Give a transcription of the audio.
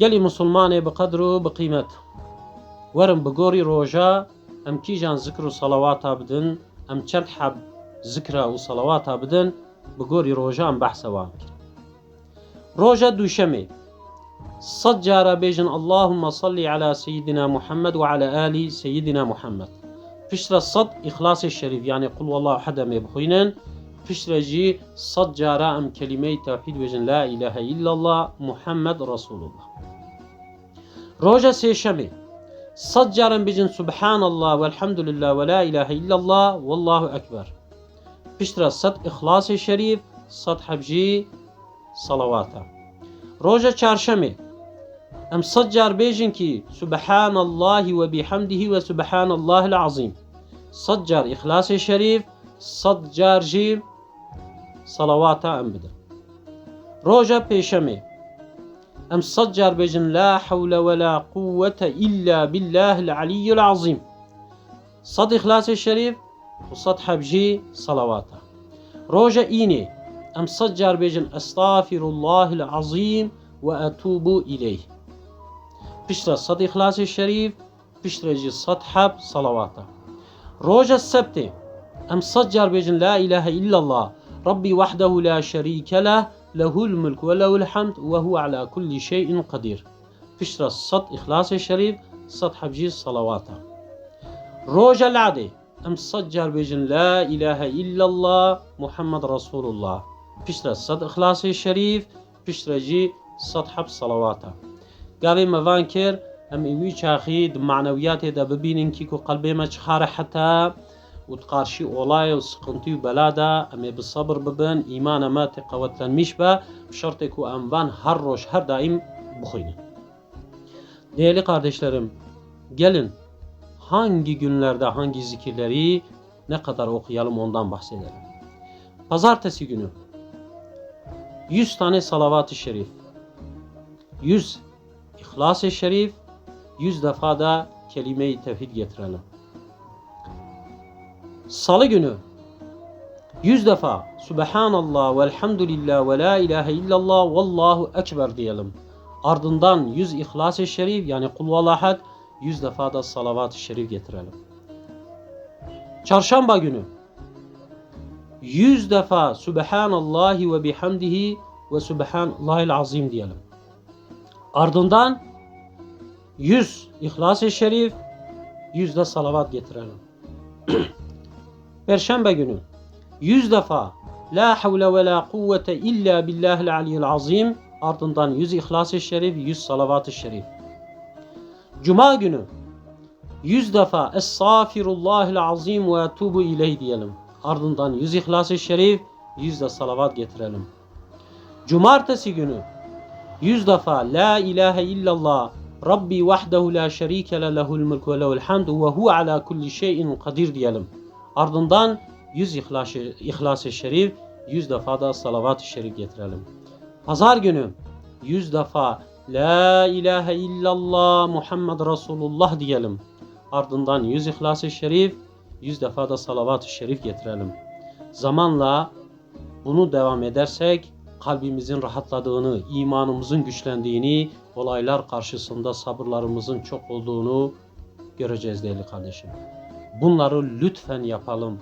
گەلی مسلمانێ بە و بقیمت وەرم بگۆری ڕۆژە ئەم کیژان ذکر و سەڵەواتا بدن ئەم چەند حەب زکرا و سەڵەواتا بدن بگۆری ڕۆژان بەحسەوان کرد ڕۆژە دووشەمێ. صد جارە بێژن اللهم صلی على سيدنا محمد على آل سیدنا محمد پشترە سەد ئیخلاسی شەریفیانی قل والله حەدەمێ بخوێنن پشترەژی صد جارە ئەم کەلیمەی تاقید وێژن لا إله إلا الله محمد رسول الله. روجا سيشمي. صجارا بجن سبحان الله والحمد لله ولا إله إلا الله والله أكبر. بشترى صد إخلاص الشريف صد حبجي صلواتا روجا چارشمي. أم صجار بجن كي سبحان الله وبحمده وسبحان الله العظيم. صجار إخلاص الشريف صد جارجي صلواتا أم بدر. روجا بيشمي. أم صجر بجن لا حول ولا قوة إلا بالله العلي العظيم. صد إخلاص الشريف وصد حبجي صلواته. ڕۆژە إيني أم صجر بجن أستغفر الله العظيم وأتوب إليه. بشرى صد إخلاص الشريف بشرى جي صد حب صلواته. سەڵەواتە ڕۆژە أم صجر بجن لا إله إلا الله ربي وحده لا شريك له له الملك وله الحمد وهو على كل شيء قدير. فشرة الصد إخلاص الشريف صد حبجي صلواته. روج العادة أم صد جار بيجن لا إله إلا الله محمد رسول الله. فشرة الصد إخلاص الشريف فشرة جي صد حب صلواتا قال ما فانكر أم إيوي شاخيد معنوياتي دا ببينن كيكو قلبي ما حتى حتا وتقارشی ئۆڵایە و سقنتی و بەلادا ئەمێ بسەبر ببن ئیمانەمە تقەوەتەن میش بە شەرتێک و ئەمبان هەر ڕۆژ هەر دایم بخوینە Değerli kardeşlerim, gelin hangi günlerde hangi zikirleri ne kadar okuyalım ondan bahsedelim. Pazartesi günü 100 tane salavat-ı şerif, 100 İhlas-ı şerif, 100 defa da kelime-i tevhid getirelim. Salı günü 100 defa Subhanallah velhamdülillah ve la ilahe illallah vallahu ekber diyelim. Ardından 100 İhlas-ı şerif yani kul valahad 100 defa da salavat-ı şerif getirelim. Çarşamba günü 100 defa Subhanallahi ve bihamdihi ve Subhanallahil azim diyelim. Ardından 100 İhlas-ı Şerif, 100 de salavat getirelim. Perşembe günü 100 defa La havle ve la kuvvete illa billahil aliyyil azim ardından 100 İhlas-ı Şerif, 100 salavat-ı şerif. Cuma günü 100 defa Estağfirullahil azim ve etubu ileyh diyelim. Ardından 100 İhlas-ı Şerif, 100 de salavat getirelim. Cumartesi günü 100 defa La ilahe illallah Rabbi vahdehu la şerike le lehul mulk ve lehul hamd ve hu ala kulli şeyin kadir diyelim. Ardından 100 İhlas-ı İhlas Şerif, 100 defa da salavat-ı şerif getirelim. Pazar günü 100 defa La ilahe illallah Muhammed Resulullah diyelim. Ardından 100 İhlas-ı Şerif, 100 defa da salavat-ı şerif getirelim. Zamanla bunu devam edersek kalbimizin rahatladığını, imanımızın güçlendiğini, olaylar karşısında sabırlarımızın çok olduğunu göreceğiz değerli kardeşim. Bunları lütfen yapalım.